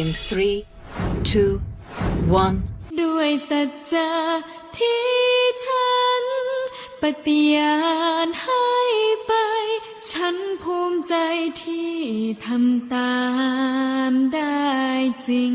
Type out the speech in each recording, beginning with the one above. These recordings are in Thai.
in 3 2 1 ด้วยสัจจะที่ฉัน ปฏิญาณให้ไป ฉันภูมิใจที่ทำตามได้จริง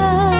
ง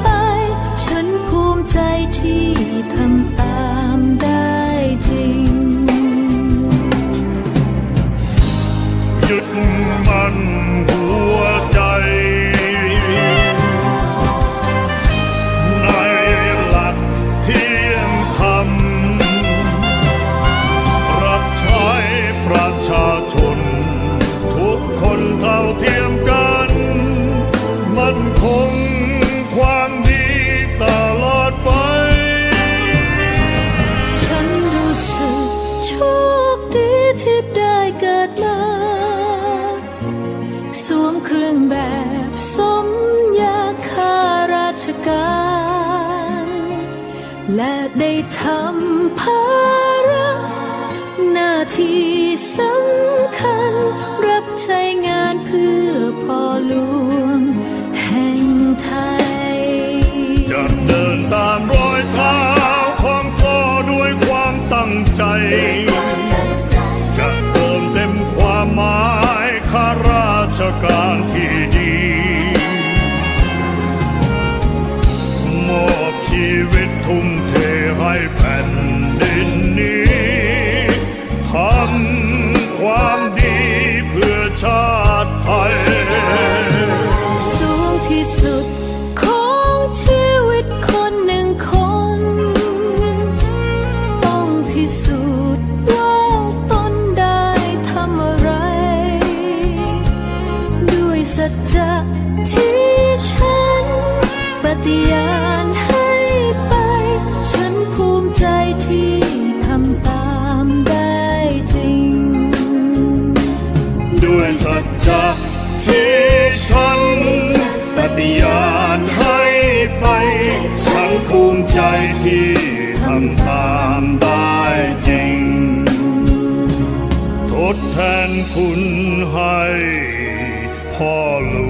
ไป ฉันภูมิใจที่ทำตาม และได้ทำภาระหน้าที่สำคัญ รับใช้งานเพื่อพ่อหลว ฏิญาณให้ไป ฉันภูมิใจที่ทำตามได้จริง ด้วยสัจจะที่ฉันปฏิญาณให้ไป ฉันภูมิใจที่ทำตามได้จริง ทดแทนคุณให้พ่อหล